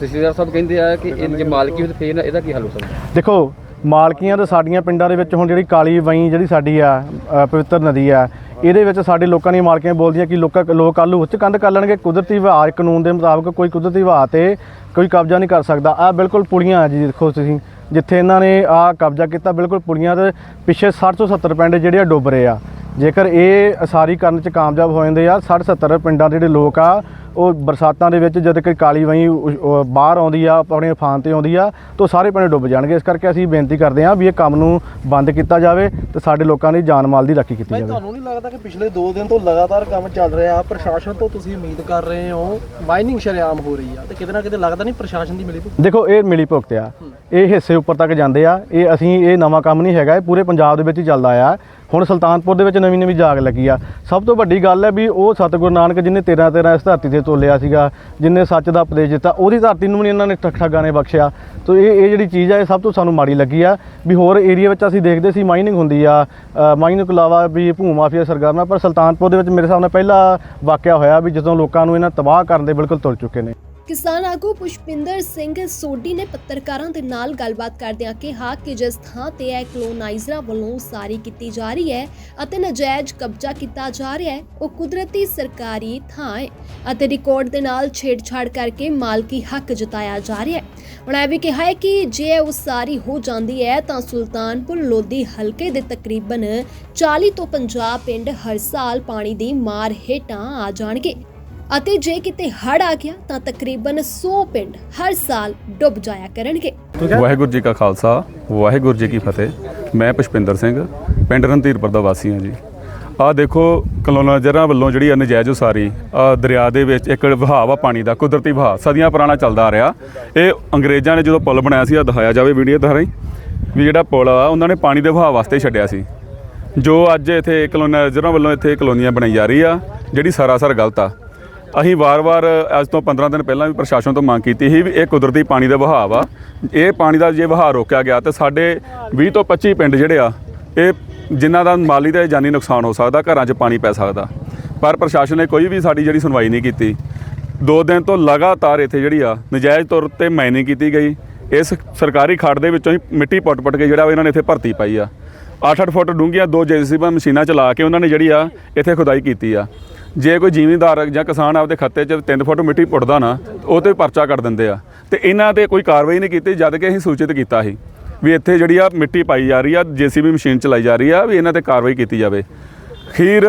[SPEAKER 8] ਤਹਿਸੀਲਦਾਰ ਸਾਹਿਬ ਕਹਿੰਦੇ ਆ ਕਿ ਇਹ ਜੇ ਮਾਲਕੀ ਹੋਵੇ ਤਾਂ ਫੇਰ ਇਹਦਾ ਕੀ ਹੱਲ ਹੋ ਸਕਦਾ?
[SPEAKER 5] ਦੇਖੋ ਮਾਲਕੀਆਂ ਤਾਂ ਸਾਡੀਆਂ ਪਿੰਡਾਂ ਦੇ ਵਿੱਚ ਹੁਣ ਜਿਹੜੀ ਕਾਲੀ ਵਈ ਜਿਹੜੀ ਸਾਡੀ ਆ ਅ, ਪਵਿੱਤਰ ਨਦੀ ਆ ਇਹਦੇ ਵਿੱਚ ਸਾਡੇ ਲੋਕਾਂ ਦੀਆਂ ਮਾਲਕੀਆਂ ਬੋਲਦੀਆਂ ਕਿ ਲੋਕਾਂ ਲੋਕ ਆਲੂ ਉੱਚ ਕੰਧ ਕਰ ਲੈਣਗੇ। ਕੁਦਰਤੀ ਵਿਹਾਰ ਕਾਨੂੰਨ ਦੇ ਮੁਤਾਬਕ ਕੋਈ ਕੁਦਰਤੀ ਵਿਹਾਰ ਤੇ ਕੋਈ ਕਬਜ਼ਾ ਨਹੀਂ ਕਰ ਸਕਦਾ। ਆ ਬਿਲਕੁਲ ਪੁੜੀਆਂ ਆ ਜੀ ਦੇਖੋ ਤੁਸੀਂ ਜਿੱਥੇ ਇਹਨਾਂ ਨੇ ਆ ਕਬਜ਼ਾ ਕੀਤਾ ਬਿਲਕੁਲ ਪੁੜੀਆਂ ਦੇ ਪਿੱਛੇ 60 ਤੋਂ 70 ਪਿੰਡ ਜਿਹੜੇ ਆ ਡੁੱਬ ਰਹੇ ਆ। ਜੇਕਰ ਇਹ ਸਾਰੀ ਕਰਨ ਚ ਕਾਮਯਾਬ ਹੋ ਜਾਂਦੇ ਆ 60 70 ਪਿੰਡਾਂ ਦੇ ਜਿਹੜੇ ਲੋਕ ਆ ਉਹ ਬਰਸਾਤਾਂ ਦੇ ਵਿੱਚ ਜਦ ਕਿ ਕਾਲੀ ਵਈ ਬਾਹਰ ਆਉਂਦੀ ਆ ਆਪਣੇ ਫਾਨ ਤੇ ਆਉਂਦੀ ਆ ਤਾਂ ਸਾਰੇ ਪਿੰਡ ਡੁੱਬ ਜਾਣਗੇ। ਇਸ ਕਰਕੇ ਅਸੀਂ ਬੇਨਤੀ ਕਰਦੇ ਹਾਂ ਵੀ ਇਹ ਕੰਮ ਨੂੰ ਬੰਦ ਕੀਤਾ ਜਾਵੇ ਤੇ ਸਾਡੇ ਲੋਕਾਂ ਦੀ ਜਾਨ ਮਾਲ ਦੀ ਰਾਖੀ ਕੀਤੀ ਜਾਵੇ।
[SPEAKER 3] ਤੁਹਾਨੂੰ ਨਹੀਂ ਲੱਗਦਾ ਕਿ ਪਿਛਲੇ 2 ਦਿਨ ਤੋਂ ਲਗਾਤਾਰ ਕੰਮ ਚੱਲ ਰਿਹਾ? ਪ੍ਰਸ਼ਾਸਨ ਤੋਂ ਤੁਸੀਂ ਉਮੀਦ ਕਰ ਰਹੇ ਹੋ ਮਾਈਨਿੰਗ ਸ਼ਰੇਆਮ ਹੋ ਰਹੀ ਆ ਤੇ ਕਿਤੇ ਨਾ ਕਿਤੇ ਲੱਗਦਾ ਨਹੀਂ ਪ੍ਰਸ਼ਾਸਨ ਦੀ ਮਿਲੀ ਭੁਗਤ
[SPEAKER 5] ਦੇਖੋ ਇਹ ਮਿਲੀ ਭੁਗਤ ਆ। ਇਹ ਹਿੱਸੇ ਉੱਪਰ ਤੱਕ ਜਾਂਦੇ ਆ। ਇਹ ਅਸੀਂ ਇਹ ਨਵਾਂ ਕੰਮ ਨਹੀਂ ਹੈਗਾ। ਇਹ ਪੂਰੇ ਪੰਜਾਬ ਦੇ ਵਿੱਚ ਹੀ ਚੱਲਦਾ ਆ। ਹੁਣ ਸੁਲਤਾਨਪੁਰ ਦੇ ਵਿੱਚ ਨਵੀਂ ਨਵੀਂ ਜਾਗ ਲੱਗੀ ਆ। ਸਭ ਤੋਂ ਵੱਡੀ ਗੱਲ ਹੈ ਵੀ ਉਹ ਸਤਿਗੁਰੂ ਨਾਨਕ ਜਿਹਨੇ 13 13 ਇਸ ਧਰਤੀ ਤੇ ਤੋਲਿਆ ਸੀਗਾ, ਜਿਨੇ ਸੱਚ ਦਾ ਉਪਦੇਸ਼ ਦਿੱਤਾ, ਉਹਦੀ ਧਰਤੀ ਨੂੰ ਵੀ ਇਹਨਾਂ ਨੇ ਠੱਗ ਠੱਗਾਂ ਨੇ ਬਖਸ਼ਿਆ। ਤੋ ਇਹ ਇਹ ਜਿਹੜੀ ਚੀਜ਼ ਆ, ਇਹ ਸਭ ਤੋਂ ਸਾਨੂੰ ਮਾੜੀ ਲੱਗੀ ਆ। ਵੀ ਹੋਰ ਏਰੀਆ ਵਿੱਚ ਅਸੀਂ ਦੇਖਦੇ ਸੀ ਮਾਈਨਿੰਗ ਹੁੰਦੀ ਆ। ਮਾਈਨਿੰਗ ਤੋਂ ਇਲਾਵਾ ਵੀ ਭੂ ਮਾਫੀਆ ਸਰਗਰਮ ਆ, ਪਰ ਸੁਲਤਾਨਪੁਰ ਦੇ ਵਿੱਚ ਮੇਰੇ ਹਿਸਾਬ ਨਾਲ ਪਹਿਲਾ ਵਾਕਿਆ ਹੋਇਆ ਵੀ ਜਦੋਂ ਲੋਕਾਂ ਨੂੰ ਇਹਨਾਂ ਤਬਾਹ ਕਰਨ ਦੇ ਬਿਲਕੁਲ ਤੁਲ ਚੁੱਕੇ ਨੇ।
[SPEAKER 7] ਕਿਸਾਨ ਆਗੂ ਪੁਸ਼ਪਿੰਦਰ ਸਿੰਘ ਸੋਢੀ ਨੇ ਪੱਤਰਕਾਰਾਂ ਦੇ ਨਾਲ ਗੱਲਬਾਤ ਕਰਦਿਆਂ ਕਿਹਾ ਕਿ ਜਿਸ ਥਾਂ ਤੇ ਇਹ ਕਲੋਨਾਈਜ਼ਰਾਂ ਵੱਲੋਂ ਉਸਾਰੀ ਕੀਤੀ ਜਾ ਰਹੀ ਹੈ ਅਤੇ ਨਜਾਇਜ਼ ਕਬਜ਼ਾ ਕੀਤਾ ਜਾ ਰਿਹਾ ਹੈ, ਉਹ ਕੁਦਰਤੀ ਸਰਕਾਰੀ ਥਾਂ ਹੈ ਅਤੇ ਰਿਕਾਰਡ ਦੇ ਨਾਲ ਛੇੜਛਾੜ ਕਰਕੇ ਮਾਲਕੀ ਹੱਕ ਜਤਾਇਆ ਜਾ ਰਿਹਾ ਹੈ। ਉਹਨਾਂ ਇਹ ਵੀ ਕਿਹਾ ਹੈ ਕਿ ਜੇ ਇਹ ਉਸਾਰੀ ਹੋ ਜਾਂਦੀ ਹੈ ਤਾਂ ਸੁਲਤਾਨਪੁਰ ਲੋਧੀ ਹਲਕੇ ਦੇ ਤਕਰੀਬਨ 40 ਤੋਂ 50 ਪਿੰਡ ਹਰ ਸਾਲ ਪਾਣੀ ਦੀ ਮਾਰ ਹੇਠਾਂ ਆ ਜਾਣਗੇ। ਅਤੇ ਜੇ ਕਿਤੇ ਹੜ ਆ ਗਿਆ ਤਾਂ ਤਕਰੀਬਨ 100 ਪਿੰਡ ਹਰ ਸਾਲ ਡੁੱਬ ਜਾਇਆ ਕਰਨਗੇ।
[SPEAKER 1] ਵਾਹਿਗੁਰੂ ਜੀ ਕਾ ਖਾਲਸਾ, ਵਾਹਿਗੁਰੂ ਜੀ ਕੀ ਫਤਿਹ। ਮੈਂ ਪੁਸ਼ਪਿੰਦਰ ਸਿੰਘ, ਪਿੰਡ ਰਣਧੀਰਪੁਰ ਦਾ ਵਾਸੀ ਹਾਂ ਜੀ। ਆਹ ਦੇਖੋ ਕਲੋਨਾਈਜ਼ਰਾਂ ਵੱਲੋਂ ਜਿਹੜੀ ਆ ਨਜਾਇਜ਼ ਉਸਾਰੀ, ਆਹ ਦਰਿਆ ਦੇ ਵਿੱਚ ਇੱਕ ਵਹਾਅ ਆ ਪਾਣੀ ਦਾ, ਕੁਦਰਤੀ ਵਹਾਅ, ਸਦੀਆਂ ਪੁਰਾਣਾ ਚੱਲਦਾ ਆ ਰਿਹਾ। ਇਹ ਅੰਗਰੇਜ਼ਾਂ ਨੇ ਜਦੋਂ ਪੁਲ ਬਣਾਇਆ ਸੀ ਆ ਦਿਖਾਇਆ ਜਾਵੇ ਵੀਡੀਓ ਦਿਖਾ ਰਹੀ? ਵੀ ਜਿਹੜਾ ਪੁਲ ਆ, ਉਹਨਾਂ ਨੇ ਪਾਣੀ ਦੇ ਵਹਾਅ ਵਾਸਤੇ ਛੱਡਿਆ ਸੀ। ਜੋ ਅੱਜ ਇੱਥੇ ਕਲੋਨਾਈਜ਼ਰਾਂ ਵੱਲੋਂ ਇੱਥੇ ਕਲੋਨੀਆਂ ਬਣਾਈ ਜਾ ਰਹੀ ਆ, ਜਿਹੜੀ ਸਰਾਸਰ ਗਲਤ ਆ। ਅਸੀਂ ਵਾਰ-ਵਾਰ ਅੱਜ ਤੋਂ 15 ਦਿਨ ਪਹਿਲਾਂ ਵੀ ਪ੍ਰਸ਼ਾਸਨ ਤੋਂ ਮੰਗ ਕੀਤੀ ਸੀ ਵੀ ਇਹ ਕੁਦਰਤੀ ਪਾਣੀ ਦਾ ਵਹਾਅ ਆ ਇਹ ਪਾਣੀ ਦਾ ਜੇ ਵਹਾਅ ਰੋਕਿਆ ਗਿਆ ਤੇ ਸਾਡੇ 20 ਤੋਂ 25 ਪਿੰਡ ਜਿਹੜੇ ਆ, ਇਹ ਜਿਨ੍ਹਾਂ ਦਾ ਮਾਲੀ ਤੇ ਜਾਨੀ ਨੁਕਸਾਨ ਹੋ ਸਕਦਾ, ਘਰਾਂ 'ਚ ਪਾਣੀ ਪੈ ਸਕਦਾ। ਪਰ ਪ੍ਰਸ਼ਾਸਨ ਨੇ ਕੋਈ ਵੀ ਸਾਡੀ ਜਿਹੜੀ ਸੁਣਵਾਈ ਨਹੀਂ ਕੀਤੀ। ਦੋ ਦਿਨ ਤੋਂ ਲਗਾਤਾਰ ਇੱਥੇ ਜਿਹੜੀ ਆ, ਨਜਾਇਜ਼ ਤੌਰ ਤੇ ਮਾਈਨਿੰਗ ਕੀਤੀ ਗਈ। ਇਸ ਸਰਕਾਰੀ ਖੱਡ ਦੇ ਵਿੱਚੋਂ ਹੀ ਮਿੱਟੀ ਪੁੱਟ-ਪੁੱਟ ਕੇ ਜਿਹੜਾ ਇਹਨਾਂ ਨੇ ਇੱਥੇ ਭਰਤੀ ਪਾਈ ਆ। 8-8 ਫੁੱਟ ਡੂੰਘੀਆਂ ਦੋ ਜੇਸੀਬੀ ਮਸ਼ੀਨਾਂ ਚਲਾ ਕੇ ਉਹਨਾਂ ਨੇ ਜਿਹੜੀ ਆ, ਇੱਥੇ ਖੁਦਾਈ ਕੀਤੀ ਆ। ਜੇ ਕੋਈ ਜ਼ਿਮੀਂਦਾਰ ਜਾਂ ਕਿਸਾਨ ਆਪਦੇ ਖੱਤੇ 'ਚ 3 ਫੁੱਟ ਮਿੱਟੀ ਪੁੱਟਦਾ ਨਾ ਉਹ ਤੇ ਪਰਚਾ ਕੱਟ ਦਿੰਦੇ ਆ। ਤੇ ਇਹਨਾਂ ਤੇ ਕੋਈ ਕਾਰਵਾਈ ਨਹੀਂ ਕੀਤੀ ਜਦ ਕਿ ਅਸੀਂ ਸੂਚਿਤ ਕੀਤਾ ਸੀ ਵੀ ਇੱਥੇ ਜਿਹੜੀ ਆ ਮਿੱਟੀ ਪਾਈ ਜਾ ਰਹੀ ਆ, ਜੀਸੀਬੀ ਮਸ਼ੀਨ ਚਲਾਈ ਜਾ ਰਹੀ ਆ, ਵੀ ਇਹਨਾਂ ਤੇ ਕਾਰਵਾਈ ਕੀਤੀ ਜਾਵੇ। ਖੀਰ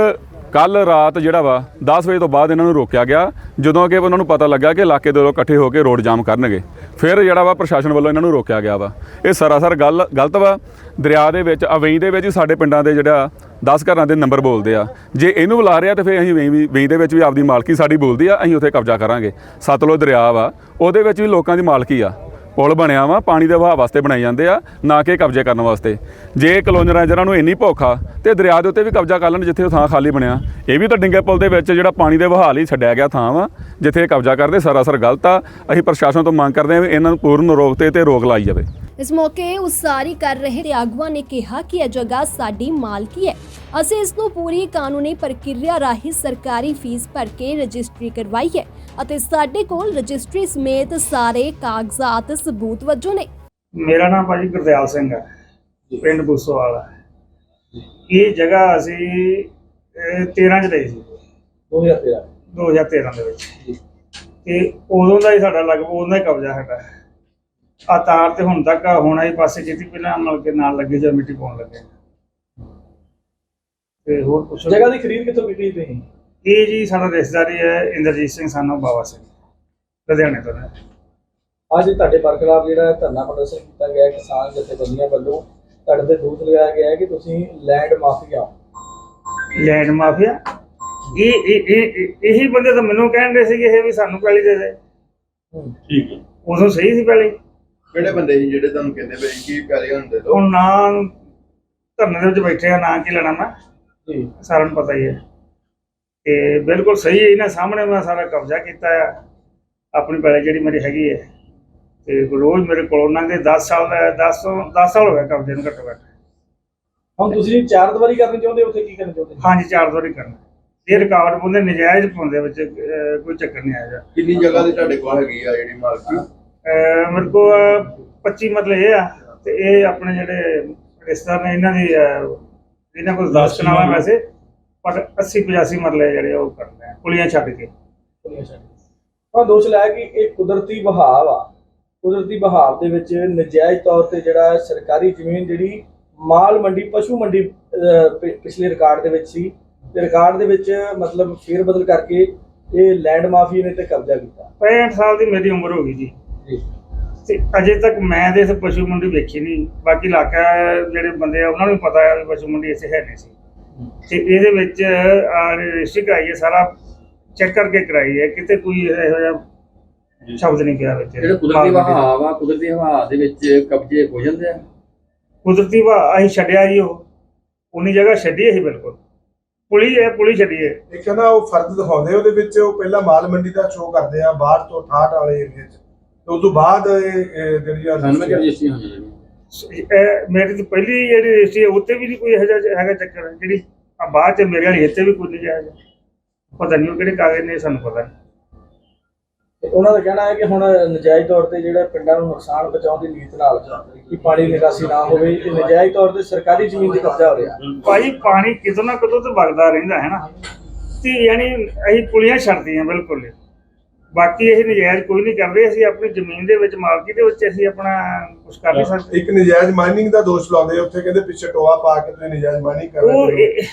[SPEAKER 1] ਕੱਲ ਰਾਤ ਜਿਹੜਾ ਵਾ 10 ਵਜੇ ਤੋਂ ਬਾਅਦ ਇਹਨਾਂ ਨੂੰ ਰੋਕਿਆ ਗਿਆ, ਜਦੋਂ ਕਿ ਉਹਨਾਂ ਨੂੰ ਪਤਾ ਲੱਗਾ ਕਿ ਇਲਾਕੇ ਦੇ ਲੋਕ ਇਕੱਠੇ ਹੋ ਕੇ ਰੋਡ ਜਾਮ ਕਰਨਗੇ। ਫਿਰ ਜਿਹੜਾ ਵਾ ਪ੍ਰਸ਼ਾਸਨ ਵੱਲੋਂ ਇਹਨਾਂ ਨੂੰ ਰੋਕਿਆ ਗਿਆ ਵਾ। ਇਹ ਸਰਾਸਰ ਗੱਲ, ਗਲਤ ਵਾ। ਦਰਿਆ ਦੇ ਵਿੱਚ ਅਵਈ ਦੇ ਵਿੱਚ ਹੀ ਸਾਡੇ ਪਿੰਡਾਂ ਦੇ ਜਿਹੜਾ 10 ਘਰਾਂ ਦੇ ਨੰਬਰ ਬੋਲਦੇ ਆ। ਜੇ ਇਹਨੂੰ ਬੁਲਾ ਰਿਹਾ ਤਾਂ ਫਿਰ ਅਸੀਂ ਵੇਈ ਵੀ ਵੇਈ ਦੇ ਵਿੱਚ ਵੀ ਆਪਦੀ ਮਾਲਕੀ ਸਾਡੀ ਬੋਲਦੀ ਆ, ਅਸੀਂ ਉੱਥੇ ਕਬਜ਼ਾ ਕਰਾਂਗੇ। ਸਤਲੁਜ ਦਰਿਆ ਵਾ, ਉਹਦੇ ਵਿੱਚ ਵੀ ਲੋਕਾਂ ਦੀ ਮਾਲਕੀ ਆ। ਪੁਲ ਬਣਿਆ ਵਾ, ਪਾਣੀ ਦੇ ਵਹਾਅ ਵਾਸਤੇ ਬਣਾਏ ਜਾਂਦੇ ਆ, ਨਾ ਕਿ ਕਬਜ਼ੇ ਕਰਨ ਵਾਸਤੇ। ਜੇ ਕਲੋਨਰਾਂ ਜਿਹਨਾਂ ਨੂੰ ਇੰਨੀ ਭੁੱਖ ਆ, ਤੇ ਦਰਿਆ ਦੇ ਉੱਤੇ ਵੀ ਕਬਜ਼ਾ ਕਰ ਲੈਣ ਜਿੱਥੇ ਉਹ ਥਾਂ ਖਾਲੀ ਬਣਿਆ। ਇਹ ਵੀ ਤਾਂ ਡਿੰਗੇ ਪੁਲ ਦੇ ਵਿੱਚ ਜਿਹੜਾ ਪਾਣੀ ਦੇ ਵਹਾਅ ਲਈ ਛੱਡਿਆ ਗਿਆ ਥਾਂ ਵਾ, ਜਿੱਥੇ ਇਹ ਕਬਜ਼ਾ ਕਰਦੇ, ਸਰਾਸਰ ਗਲਤ ਆ। ਅਸੀਂ ਪ੍ਰਸ਼ਾਸਨ ਤੋਂ ਮੰਗ ਕਰਦੇ ਹਾਂ ਵੀ ਇਹਨਾਂ ਨੂੰ ਪੂਰਨ ਰੋਕ ਤੇ ਤੇ ਰੋਕ ਲਾਈ ਜਾਵੇ।
[SPEAKER 7] ਇਸ ਮੌਕੇ ਉਸਾਰੀ ਕਰ ਰਹੇ ਤੇ ਆਗੂਆਂ ਨੇ ਕਿਹਾ ਕਿ ਇਹ ਜਗ੍ਹਾ ਸਾਡੀ ਮਾਲਕੀ ਹੈ। ਅਸੀਂ ਇਸ ਨੂੰ ਪੂਰੀ ਕਾਨੂੰਨੀ ਪ੍ਰਕਿਰਿਆ ਰਾਹੀਂ ਸਰਕਾਰੀ ਫੀਸ ਭਰ ਕੇ ਰਜਿਸਟਰੀ ਕਰਵਾਈ ਹੈ ਅਤੇ ਸਾਡੇ ਕੋਲ ਰਜਿਸਟਰੀ ਸਮੇਤ ਸਾਰੇ ਕਾਗਜ਼ਾਤ ਸਬੂਤ ਵਜੋਂ ਨੇ।
[SPEAKER 6] ਮੇਰਾ ਨਾਮ ਭਾਜੀ ਗੁਰਦਿਆਲ ਸਿੰਘ ਹੈ। ਪਿੰਡ ਬੂਸੋਵਾਲ ਹੈ। ਇਹ ਜਗ੍ਹਾ ਅਸੀਂ ਅਹ, 13 ਚ ਲਈ ਸੀ।
[SPEAKER 3] 2013
[SPEAKER 6] 2013 ਦੇ ਵਿੱਚ। ਤੇ ਉਦੋਂ ਦਾ ਹੀ ਸਾਡਾ ਲਗਭਗ ਉਦੋਂ ਦਾ ਕਬਜ਼ਾ ਹੈਗਾ। ਆ ਤਾਰ ਤੇ ਹੁਣ ਤੱਕ ਆ ਹੁਣ ਆਈ ਪਾਸੇ ਕੀਤੀ ਪਹਿਲਾਂ ਮਲ ਕੇ ਨਾਲ ਲੱਗੇ ਜਾਂ ਮਿੱਟੀ ਪਾਉਣ ਲੱਗੇ। ਤੇ ਹੋਰ ਕੁਛ
[SPEAKER 3] ਜਗ੍ਹਾ ਦੀ ਖਰੀਦ ਕਿੱਥੋਂ ਕੀਤੀ ਤੁਸੀਂ?
[SPEAKER 6] ਇਹ ਜੀ ਸਾਡਾ ਰਿਸ਼ਤੇਦਾਰੀ ਹੈ ਇੰਦਰਜੀਤ ਸਿੰਘ ਸਾਨੋ ਬਾਬਾ ਸਿੰਘ। ਲੁਧਿਆਣੇ ਤੋਂ ਨੇ
[SPEAKER 3] ਅੱਜ ਤੁਹਾਡੇ ਬਰਖਲਾਫ ਜਿਹੜਾ ਧਰਨਾ ਪ੍ਰਦਰਸ਼ਨ ਕੀਤਾ ਗਿਆ ਹੈ ਕਿਸਾਨ ਜਥੇਬੰਦੀਆਂ ਵੱਲੋਂ। ਤੁਹਾਡੇ ਤੇ ਦੋਸ਼ ਲਗਾਇਆ ਗਿਆ ਹੈ ਕਿ ਤੁਸੀਂ ਲੈਂਡ ਮਾਫੀਆ। ਹੋ।
[SPEAKER 6] Land mafia? ਇਹ ਇਹ ਇਹ- ਇਹ- ਬੰਦੇ ਤਾਂ ਮੈਨੂੰ ਕਹਿੰਦੇ ਸੀਗੇ ਇਹ ਵੀ ਸਾਨੂੰ ਪਹਿਲੀ ਦੇ ਦੇ।
[SPEAKER 4] ਠੀਕ ਹੈ।
[SPEAKER 6] ਉਦੋਂ ਸਹੀ ਸੀ ਪਹਿਲੀ
[SPEAKER 4] ਕਿਹੜੇ ਬੰਦੇ ਸੀ ਜਿਹੜੇ ਤੁਹਾਨੂੰ ਕਹਿੰਦੇ ਪਏ ਕੀ ਪੈਰੇ ਹੁੰਦੇ ਲੋ
[SPEAKER 6] ਹੁਣ ਨਾ ਧਰਨੇ ਦੇ ਵਿੱਚ ਬੈਠੇ ਆ ਨਾ ਕੀ ਲੈਣਾ ਮੈਂ?
[SPEAKER 3] ਜੀ
[SPEAKER 6] ਸਾਰਿਆਂ ਨੂੰ ਪਤਾ ਹੀ ਹੈ। ਤੇ ਬਿਲਕੁਲ ਸਹੀ ਹੈ ਇਹਨਾਂ ਸਾਹਮਣੇ ਮੈਂ ਸਾਰਾ ਕਬਜ਼ਾ ਕੀਤਾ ਆ। ਆਪਣੀ ਪਹਿਲੇ ਜਿਹੜੀ ਮੇਰੀ ਹੈਗੀ ਹੈ। ਤੇ ਰੋਜ਼ ਮੇਰੇ ਕੋਲ ਉਹਨਾਂ ਦੇ 10 ਸਾਲ ਦਾ 10 10 ਸਾਲ ਹੋ ਗਏ ਕਬਜ਼ੇ ਨੂੰ ਘੱਟੋ ਘੱਟ।
[SPEAKER 3] ਹੁਣ ਤੁਸੀਂ ਚਾਰ ਦੀਵਾਰੀ ਕਰਨੀ ਚਾਹੁੰਦੇ ਹੋ ਉੱਥੇ ਕੀ ਕਰਨਾ ਚਾਹੁੰਦੇ ਹੋ?
[SPEAKER 6] ਹਾਂਜੀ ਚਾਰ ਵਾਰੀ ਕਰਨਾ। ਇਹ ਰਿਕਾਰਡ ਪਾਉਂਦੇ ਨਜਾਇਜ਼ ਪਾਉਂਦੇ ਵਿੱਚ ਅਹ, ਕੋਈ ਚੱਕਰ ਨਹੀਂ ਆਇਆ।
[SPEAKER 4] ਕਿੰਨੀ ਜਗ੍ਹਾ ਦੀ ਤੁਹਾਡੇ ਕੋਲ ਹੈਗੀ ਆ ਜਿਹੜੀ ਮਾਲਕੀ?
[SPEAKER 6] ਮੇਰੇ ਕੋਲ 25 ਮਤਲਬ ਇਹ ਆ ਤੇ ਇਹ ਆਪਣੇ ਜਿਹੜੇ ਰਿਸ਼ਤੇਦਾਰ ਨੇ ਇਹਨਾਂ ਦੀ ਇਹਨਾਂ ਕੋਲ 10 ਕਨਾਲਾਂ ਵੈਸੇ ਪਰ 80 85 ਮਰਲੇ ਜਿਹੜੇ ਉਹ ਕਰਦੇ ਆ ਪੁਲੀਆਂ ਛੱਡ ਕੇ।
[SPEAKER 3] ਹਾਂ ਦੋਸ਼ ਲਾਇਆ ਕਿ ਇਹ ਕੁਦਰਤੀ ਵਹਾਵ ਆ। ਕੁਦਰਤੀ ਵਹਾਵ ਦੇ ਵਿੱਚ ਨਜਾਇਜ਼ ਤੌਰ ਤੇ ਜਿਹੜਾ ਸਰਕਾਰੀ ਜ਼ਮੀਨ ਜਿਹੜੀ ਮਾਲ ਮੰਡੀ ਪਸ਼ੂ ਮੰਡੀ ਪਿਛਲੇ ਰਿਕਾਰਡ ਦੇ ਵਿੱਚ ਸੀ। ਤੇ ਰਿਕਾਰਡ ਦੇ ਵਿੱਚ ਮਤਲਬ ਫੇਰ ਬਦਲ ਕਰਕੇ ਇਹ ਲੈਂਡ ਮਾਫੀਆ ਨੇ ਤੇ ਕਬਜ਼ਾ ਕੀਤਾ।
[SPEAKER 6] 65 ਸਾਲ ਦੀ ਮੇਰੀ ਉਮਰ ਹੋ ਗਈ ਜੀ। ਤੇ ਅਜੇ ਤੱਕ ਮੈਂ ਤੇ ਇਸ ਪਸ਼ੂ ਮੰਡੀ ਵੇਖੀ ਨਹੀਂ। ਬਾਕੀ ਇਲਾਕਾ ਜਿਹੜੇ ਬੰਦੇ ਆ ਉਹਨਾਂ ਨੂੰ ਪਤਾ ਹੈ ਵੀ ਪਸ਼ੂ ਮੰਡੀ ਇੱਥੇ ਹੈ ਨਹੀਂ ਸੀ। ਤੇ ਇਹਦੇ ਵਿੱਚ ਰਜਿਸਟਰੀ ਕਰਾਈ ਹੈ ਸਾਰਾ ਚੈੱਕ ਕਰਕੇ ਕਰਾਈ ਹੈ। ਕਿਤੇ ਕੋਈ ਇਹੋ ਜਿਹਾ ਸ਼ਬਦ ਨਹੀਂ ਪਿਆ ਵਿੱਚ।
[SPEAKER 8] ਜਿਹੜੇ ਕੁਦਰਤੀ
[SPEAKER 6] ਦਾ।
[SPEAKER 8] ਵਹਾਅ ਵਾ ਕੁਦਰਤੀ ਹਵਾ ਦੇ ਵਿੱਚ ਕਬਜ਼ੇ ਹੋ ਜਾਂਦੇ ਆ।
[SPEAKER 6] ਕੁਦਰਤੀ ਵਾ ਅਸੀਂ ਛੱਡਿਆ ਜੀ ਉਹ। ਉਨੀ ਜਗ੍ਹਾ ਛੱਡੀ ਅਸੀਂ ਬਿਲਕੁਲ। ਪੁਲੀ ਹੈ ਪੁਲੀ ਛੱਡੀ ਹੈ
[SPEAKER 9] ਇਹ ਕਹਿੰਦਾ ਉਹ ਫਰਜ਼ ਦਿਖਾਉਂਦੇ ਉਹਦੇ ਵਿੱਚ ਉਹ ਪਹਿਲਾਂ ਮਾਲ ਮੰਡੀ ਦਾ ਸ਼ੋਅ ਕਰਦੇ ਆ ਬਾਹਰ ਤੋਂ ਠਾਠ ਵਾਲੇ ਏਰੀਆ 'ਚ। ਤੇ ਉਸ ਤੋਂ ਬਾਅਦ ਇਹ ਇਹ ਜਿਹੜੀ ਆ
[SPEAKER 8] ਸਾਨੂੰ ਰਜਿਸਟਰੀ ਹੋ? ਜਾਂਦੀ
[SPEAKER 6] ਇਹ ਮੇਰੀ ਤਾਂ ਪਹਿਲੀ ਜਿਹੜੀ ਰਜਿਸਟਰੀ ਹੈ ਉੱਤੇ ਵੀ ਨਹੀਂ ਕੋਈ ਇਹੋ ਜਿਹਾ ਹੈਗਾ ਚੱਕਰ। ਜਿਹੜੀ ਆ ਬਾਅਦ ਚ ਮੇਰੇ ਵਾਲੀ ਇੱਥੇ ਵੀ ਕੋਈ ਨਹੀਂ ਜਾਇਜ਼ ਪਤਾ ਨਹੀਂ ਉਹ ਕਿਹੜੇ ਕਾਗਜ਼ ਨੇ ਸਾਨੂੰ ਪਤਾ ਨਹੀਂ
[SPEAKER 3] ਤੇ ਉਹਨਾਂ ਦਾ ਕਹਿਣਾ ਹੈ ਕਿ ਹੁਣ ਨਜਾਇਜ਼ ਤੌਰ ਤੇ ਜਿਹੜਾ ਪਿੰਡਾਂ ਨੂੰ ਨੁਕਸਾਨ ਪਹੁੰਚਾਉਣ ਦੀ ਨੀਤ ਨਾਲ ਕਿ ਪਾਣੀ ਨਿਕਾਸੀ ਨਾ ਹੋਵੇ ਤੇ ਨਜਾਇਜ਼ ਤੌਰ ਤੇ ਸਰਕਾਰੀ ਜ਼ਮੀਨ ਤੇ ਕਬਜ਼ਾ ਹੋ ਰਿਹਾ।
[SPEAKER 6] ਭਾਈ ਪਾਣੀ ਕਿਤੋਂ ਨਾ ਕਿਤੋਂ ਤੇ ਵਗਦਾ ਰਹਿੰਦਾ ਹੈ ਨਾ। ਤੇ ਯਾਨੀ ਅਸੀਂ ਪੁਲੀਆਂ ਛੱਡਦੀਆਂ ਬਿਲਕੁਲ। ਹੀ। ਬਾਕੀ ਇਹ ਨਜਾਇਜ਼ ਕੋਈ ਨਹੀਂ ਕਰਦੇ ਅਸੀਂ ਆਪਣੀ ਜ਼ਮੀਨ ਦੇ ਵਿੱਚ ਮਾਲਕੀ ਦੇ ਵਿੱਚ ਅਸੀਂ ਆਪਣਾ ਕੁਝ ਕਰ ਨਹੀਂ ਸਕਦੇ।
[SPEAKER 9] ਇੱਕ ਨਜਾਇਜ਼ ਮਾਈਨਿੰਗ ਦਾ ਦੋਸ਼ ਲਾਉਂਦੇ ਉੱਥੇ ਕਹਿੰਦੇ ਪਿੱਛੇ ਟੋਆ ਪਾ ਕੇ ਤੁਸੀਂ ਨਜਾਇਜ਼ ਮਾਈਨਿੰਗ ਕਰ ਰਹੇ ਹੋ।
[SPEAKER 6] ਇਹ-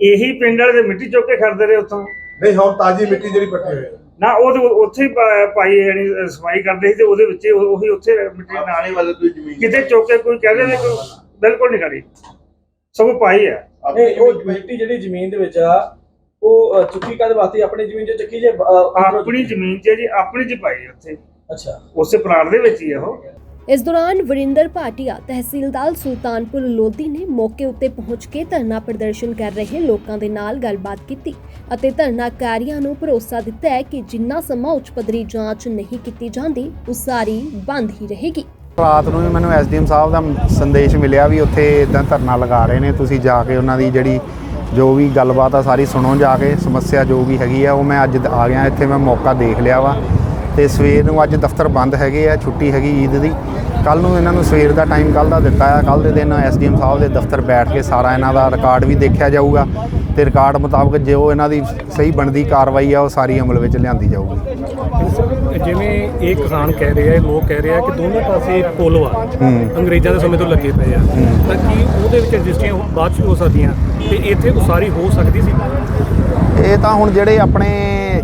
[SPEAKER 6] ਇਹੀ ਪਿੰਡ ਵਾਲੇ ਦੇ ਮਿੱਟੀ ਚੁੱਕ ਕੇ ਖੜਦੇ ਰਹੇ ਉੱਥੋਂ।
[SPEAKER 9] ਨਹੀਂ ਹੁਣ ਤਾਜੀ ਮਿੱਟੀ ਜਿਹੜੀ ਪੱਟੀ ਹੋਈ ਹੈ।
[SPEAKER 6] ਨਾ ਉਹ ਉੱਥੇ ਹੀ ਪਾਈ ਯਾਨੀ ਸਫ਼ਾਈ ਕਰਦੇ ਸੀ ਤੇ ਉਹਦੇ ਵਿੱਚ ਹੀ ਉਹ- ਉੱਥੇ ਮਿੱਟੀ ਨਾਲ ਹੀ
[SPEAKER 4] ਵਾਲੇ ਤੁਸੀਂ ਜ਼ਮੀਨ
[SPEAKER 6] ਕਿਤੇ ਚੁੱਕ ਕੇ ਕੋਈ ਕਹਦੇ ਕੋਈ ਬਿਲਕੁਲ ਨਹੀਂ ਖੜੀ। ਸਗੋਂ ਪਾਈ ਆ
[SPEAKER 3] ਨਹੀਂ ਉਹ ਮਿੱਟੀ ਜਿਹੜੀ ਜ਼ਮੀਨ ਦੇ ਵਿੱਚ ਆ ਉਹ ਚੁੱਕੀ ਕਾਦੇ ਵਾਸਤੇ? ਆਪਣੀ ਜ਼ਮੀਨ 'ਚ ਚੱਕੀ ਜੇ
[SPEAKER 6] ਆਪਣੀ ਜ਼ਮੀਨ 'ਚ ਜੀ ਆਪਣੀ 'ਚ ਪਾਈ ਉੱਥੇ।
[SPEAKER 3] ਅੱਛਾ।
[SPEAKER 6] ਉਸੇ ਪਲਾਟ ਦੇ ਵਿੱਚ ਹੀ ਆ ਉਹ।
[SPEAKER 7] ਇਸ ਦੌਰਾਨ ਵਰਿੰਦਰ ਭਾਟੀਆ ਤਹਿਸੀਲਦਾਰ ਸੁਲਤਾਨਪੁਰ ਲੋਧੀ ਨੇ ਮੌਕੇ ਉੱਤੇ ਪਹੁੰਚ ਕੇ ਧਰਨਾ ਪ੍ਰਦਰਸ਼ਨ ਕਰ ਰਹੇ ਲੋਕਾਂ ਦੇ ਨਾਲ ਗੱਲਬਾਤ ਕੀਤੀ ਅਤੇ ਧਰਨਾਕਾਰੀਆਂ ਨੂੰ ਭਰੋਸਾ ਦਿੱਤਾ ਹੈ ਕਿ ਜਿੰਨਾ ਸਮਾਂ ਉੱਚ ਪੱਧਰੀ ਜਾਂਚ ਨਹੀਂ ਕੀਤੀ ਜਾਂਦੀ ਉਸਾਰੀ ਬੰਦ ਹੀ ਰਹੇਗੀ।
[SPEAKER 10] ਰਾਤ ਨੂੰ ਵੀ ਮੈਨੂੰ ਐਸਡੀਐਮ ਸਾਹਿਬ ਦਾ ਸੰਦੇਸ਼ ਮਿਲਿਆ ਵੀ ਉੱਥੇ ਇਦਾਂ ਧਰਨਾ ਲਗਾ ਰਹੇ ਨੇ ਤੁਸੀਂ ਜਾ ਕੇ ਉਹਨਾਂ ਦੀ ਜਿਹੜੀ ਜੋ ਵੀ ਗੱਲਬਾਤ ਆ ਸਾਰੀ ਸੁਣੋ ਜਾ ਕੇ, ਸਮੱਸਿਆ ਜੋ ਵੀ ਹੈਗੀ ਆ, ਉਹ ਮੈਂ ਅੱਜ ਆ ਗਿਆ ਇੱਥੇ, ਮੈਂ ਮੌਕਾ ਦੇਖ ਲਿਆ ਵਾ। ਤੇ ਸਵੇਰ ਨੂੰ ਅੱਜ ਦਫ਼ਤਰ ਬੰਦ ਹੈਗੇ ਆ, ਛੁੱਟੀ ਹੈਗੀ ਈਦ ਦੀ। ਕੱਲ ਨੂੰ ਇਹਨਾਂ ਨੂੰ ਸਵੇਰ ਦਾ ਟਾਈਮ ਕੱਲ ਦਾ ਦਿੱਤਾ ਆ। ਕੱਲ ਦੇ ਦਿਨ ਐਸਡੀਐਮ ਸਾਹਿਬ ਦੇ ਦਫ਼ਤਰ ਬੈਠ ਕੇ ਸਾਰਾ ਇਹਨਾਂ ਦਾ ਰਿਕਾਰਡ ਵੀ ਦੇਖਿਆ ਜਾਊਗਾ ਤੇ ਰਿਕਾਰਡ ਮੁਤਾਬਕ ਜੋ ਇਹਨਾਂ ਦੀ ਸਹੀ ਬਣਦੀ ਕਾਰਵਾਈ ਆ, ਉਹ ਸਾਰੀ ਅਮਲ ਵਿੱਚ ਲਿਆਂਦੀ ਜਾਊਗੀ।
[SPEAKER 11] ਜਿਵੇਂ ਇਹ ਕਿਸਾਨ ਕਹਿ ਰਹੇ ਆ ਲੋਕ ਕਹਿ ਰਹੇ ਆ ਕਿ ਦੋਨੋਂ ਪਾਸੇ ਪੁਲ ਆ ਅੰਗਰੇਜ਼ਾਂ ਦੇ ਸਮੇਂ ਤੋਂ ਲੱਗੇ ਪਏ ਆ। ਤਾਂ ਕੀ ਉਹਦੇ ਵਿੱਚ ਰਜਿਸਟਰੀਆਂ ਬਾਅਦ ਚ ਹੋ ਸਕਦੀਆਂ? ਤੇ ਇੱਥੇ ਉਸਾਰੀ ਹੋ ਸਕਦੀ ਸੀ?
[SPEAKER 10] ਇਹ ਤਾਂ ਹੁਣ ਜਿਹੜੇ ਆਪਣੇ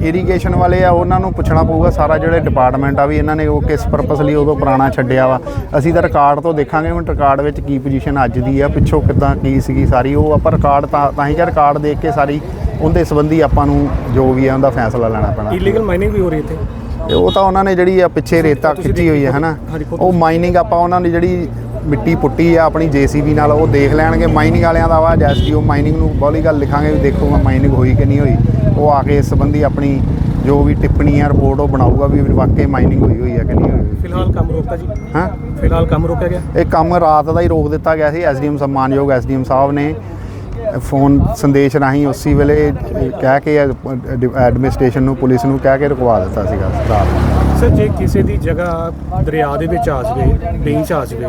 [SPEAKER 10] ਇਰੀਗੇਸ਼ਨ ਵਾਲੇ ਆ ਉਹਨਾਂ ਨੂੰ ਪੁੱਛਣਾ ਪਊਗਾ। ਸਾਰਾ ਜਿਹੜੇ ਡਿਪਾਰਟਮੈਂਟ ਆ ਵੀ ਇਹਨਾਂ ਨੇ ਉਹ ਕਿਸ ਪਰਪਸ ਲਈ ਉਦੋਂ ਪੁਰਾਣਾ ਛੱਡਿਆ ਵਾ। ਅਸੀਂ ਤਾਂ ਰਿਕਾਰਡ ਤੋਂ ਦੇਖਾਂਗੇ ਹੁਣ ਰਿਕਾਰਡ ਵਿੱਚ ਕੀ ਪੋਜੀਸ਼ਨ ਅੱਜ ਦੀ ਆ ਪਿੱਛੋਂ ਕਿੱਦਾਂ ਕੀ ਸੀਗੀ ਸਾਰੀ। ਉਹ ਆਪਾਂ ਰਿਕਾਰਡ ਤਾਂ ਤਾਂ ਹੀ ਕਿ ਰਿਕਾਰਡ ਦੇਖ ਕੇ ਸਾਰੀ ਉਹਦੇ ਸੰਬੰਧੀ ਆਪਾਂ ਨੂੰ ਜੋ ਵੀ ਆ ਉਹਦਾ ਫੈਸਲਾ ਲੈਣਾ ਪੈਣਾ।
[SPEAKER 11] ਇਲੀਗਲ ਮਾਈਨਿੰਗ ਵੀ ਹੋ ਰਹੀ ਇੱਥੇ?
[SPEAKER 10] ਤੇ ਉਹ ਤਾਂ ਉਹਨਾਂ ਨੇ ਜਿਹੜੀ ਆ ਪਿੱਛੇ ਰੇਤਾ ਖਿੱਚੀ ਹੋਈ ਹੈ ਹਨਾ? ਉਹ ਮਾਈਨਿੰਗ ਆਪਾਂ ਉਹਨਾਂ ਦੀ ਜਿਹੜੀ ਮਿੱਟੀ ਪੁੱਟੀ ਆ ਆਪਣੀ ਜੀਸੀਬੀ ਨਾਲ ਉਹ ਦੇਖ ਲੈਣਗੇ। ਮਾਈਨਿੰਗ ਵਾਲਿਆਂ ਦਾ ਵਾ ਜੈਸਟੀਓ ਮਾਈਨਿੰਗ ਨੂੰ ਬੋਲੀ ਗੱਲ ਲਿਖਾਂਗੇ ਵੀ ਦੇਖੋ ਮਾਈਨਿੰਗ ਹੋਈ ਕਿ ਨਹੀਂ ਹੋਈ। ਉਹ ਆ ਕੇ ਇਸ ਸੰਬੰਧੀ ਆਪਣੀ ਜੋ ਵੀ ਟਿੱਪਣੀ ਆ ਰਿਪੋਰਟ ਉਹ ਬਣਾਊਗਾ ਵੀ ਵਾਕਈ ਮਾਈਨਿੰਗ ਹੋਈ ਹੋਈ ਆ ਕਿ ਨਹੀਂ ਹੋਈ
[SPEAKER 11] ਫਿਲਹਾਲ ਕੰਮ ਰੋਕਤਾ ਜੀ।
[SPEAKER 10] ਹਾਂ?
[SPEAKER 11] ਫਿਲਹਾਲ ਕੰਮ ਰੋਕਿਆ ਗਿਆ।
[SPEAKER 10] ਇਹ ਕੰਮ ਰਾਤ ਦਾ ਹੀ ਰੋਕ ਦਿੱਤਾ ਗਿਆ ਸੀ। ਐਸਡੀਐਮ ਸਨਮਾਨਯੋਗ ਐਸਡੀਐਮ ਸਾਹਿਬ ਨੇ। ਫੋਨ ਸੰਦੇਸ਼ ਰਾਹੀਂ ਉਸੇ ਵੇਲੇ ਕਹਿ ਕੇ ਐਡਮਿਨਿਸਟ੍ਰੇਸ਼ਨ ਨੂੰ ਪੁਲਿਸ ਨੂੰ ਕਹਿ ਕੇ ਰੁਕਵਾ ਦਿੱਤਾ ਸੀਗਾ ਰਾਤ
[SPEAKER 11] ਸਰ ਜੇ ਕਿਸੇ ਦੀ ਜਗ੍ਹਾ ਦਰਿਆ ਦੇ ਵਿੱਚ ਆ ਜਾਵੇ ਡੇਈ ਚ ਆ ਜਾਵੇ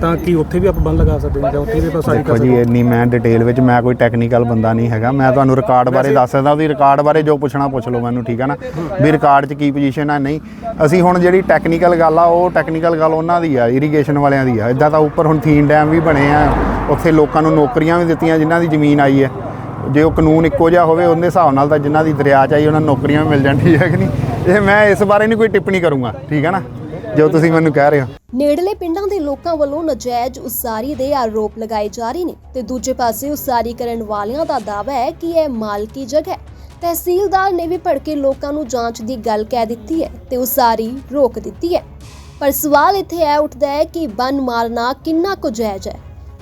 [SPEAKER 11] ਤਾਂ ਕੀ ਉੱਥੇ ਵੀ ਆਪਾਂ ਬੰਦ ਲਗਾ ਸਕਦੇ ਹਾਂ ਜਾਂ ਉੱਥੇ ਵੀ ਆਪਾਂ ਸਾਰੀ ਕਰ
[SPEAKER 10] ਜੀ
[SPEAKER 11] ਸਕਦੇ
[SPEAKER 10] ਇੰਨੀ ਮੈਂ ਡਿਟੇਲ ਵਿੱਚ ਮੈਂ ਕੋਈ ਟੈਕਨੀਕਲ ਬੰਦਾ ਨਹੀਂ ਹੈਗਾ। ਮੈਂ ਤੁਹਾਨੂੰ ਰਿਕਾਰਡ ਬਾਰੇ ਦੱਸ ਸਕਦਾ ਉਹਦੀ ਰਿਕਾਰਡ ਬਾਰੇ ਜੋ ਪੁੱਛਣਾ ਪੁੱਛ ਲਓ ਮੈਨੂੰ ਠੀਕ ਹੈ ਨਾ? ਵੀ ਰਿਕਾਰਡ 'ਚ ਕੀ ਪੋਜੀਸ਼ਨ ਹੈ ਨਹੀਂ। ਅਸੀਂ ਹੁਣ ਜਿਹੜੀ ਟੈਕਨੀਕਲ ਗੱਲ ਆ ਉਹ ਟੈਕਨੀਕਲ ਗੱਲ ਉਹਨਾਂ ਦੀ ਆ ਇਰੀਗੇਸ਼ਨ ਵਾਲਿਆਂ ਦੀ ਆ। ਇਦਾਂ ਤਾਂ ਉੱਪਰ ਹੁਣ ਥੀਨ ਡੈਮ ਵੀ ਬਣੇ ਆ। ਉੱਥੇ ਲੋਕਾਂ ਨੂੰ ਨੌਕਰੀਆਂ ਵੀ ਦਿੱਤੀਆਂ ਜਿਨ੍ਹਾਂ ਦੀ ਜ਼ਮੀਨ ਆਈ ਹੈ। ਜੇ ਉਹ ਕਾਨੂੰਨ ਇੱਕੋ ਜਿਹਾ ਹੋਵੇ, ਉਹਦੇ ਹਿਸਾਬ ਨਾਲ ਤਾਂ ਜਿਨ੍ਹਾਂ ਦੀ ਦਰਿਆ 'ਚ ਆਈ, ਉਹਨਾਂ ਨੂੰ ਨੌਕਰੀਆਂ ਵੀ ਮਿਲ ਜਾਣ ਠੀਕ ਹੈ ਕਿ ਨਹੀਂ? ਇਹ ਮੈਂ ਇਸ ਬਾਰੇ ਨਹੀਂ ਕੋਈ ਟਿੱਪਣੀ ਕਰੂੰਗਾ, ਠੀਕ ਹੈ ਨਾ? ਜੋ ਤੁਸੀਂ ਮੈਨੂੰ ਕਹਿ ਰਹੇ ਹੋ।
[SPEAKER 7] ਨੇੜਲੇ ਪਿੰਡਾਂ ਦੇ ਲੋਕਾਂ ਵੱਲੋਂ ਨਜਾਇਜ਼ ਉਸਾਰੀ ਦੇ ਆਰੋਪ ਲਗਾਏ ਜਾ ਰਹੇ ਨੇ ਤੇ ਦੂਜੇ ਪਾਸੇ ਉਸਾਰੀ ਕਰਨ ਵਾਲਿਆਂ ਦਾ ਦਾਅਵਾ ਹੈ ਕਿ ਇਹ ਮਾਲਕੀ ਜਗ੍ਹਾ ਹੈ। ਤਹਿਸੀਲਦਾਰ ਨੇ ਵੀ ਭੜਕੇ ਲੋਕਾਂ ਨੂੰ ਜਾਂਚ ਦੀ ਗੱਲ ਕਹਿ ਦਿੱਤੀ ਹੈ ਤੇ ਉਸਾਰੀ ਰੋਕ ਦਿੱਤੀ ਹੈ। ਪਰ ਸਵਾਲ ਇੱਥੇ ਇਹ ਉੱਠਦਾ ਹੈ ਕਿ ਬੰਨ ਮਾਰਨਾ ਕਿੰਨਾ ਕੁ ਜਾਇਜ਼ ਹੈ।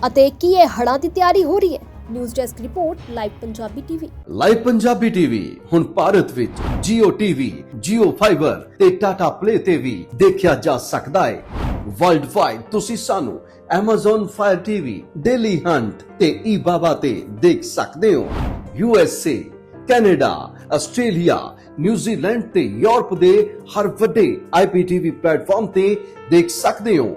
[SPEAKER 7] ਅਤੇ ਕੀ ਇਹ ਹੜ੍ਹਾਂ ਦੀ ਤਿਆਰੀ ਹੋ ਰਹੀ ਹੈ? News desk report live Punjabi TV
[SPEAKER 12] live Punjabi TV ਹੁਣ ਭਾਰਤ ਵਿੱਚ Jio TV, Jio Fiber ਤੇ Tata Play ਤੇ ਵੀ ਦੇਖਿਆ ਜਾ ਸਕਦਾ ਹੈ। ਵਰਲਡ ਵਾਈਡ ਤੁਸੀਂ ਸਾਨੂੰ Amazon Fire TV, Daily Hunt ਤੇ eBaba ਤੇ ਦੇਖ ਸਕਦੇ ਹੋ। USA, Canada, Australia, New Zealand ਤੇ ਯੂਰਪ ਦੇ ਹਰ ਵੱਡੇ IPTV ਪਲੇਟਫਾਰਮ ਤੇ ਦੇਖ ਸਕਦੇ ਹੋ।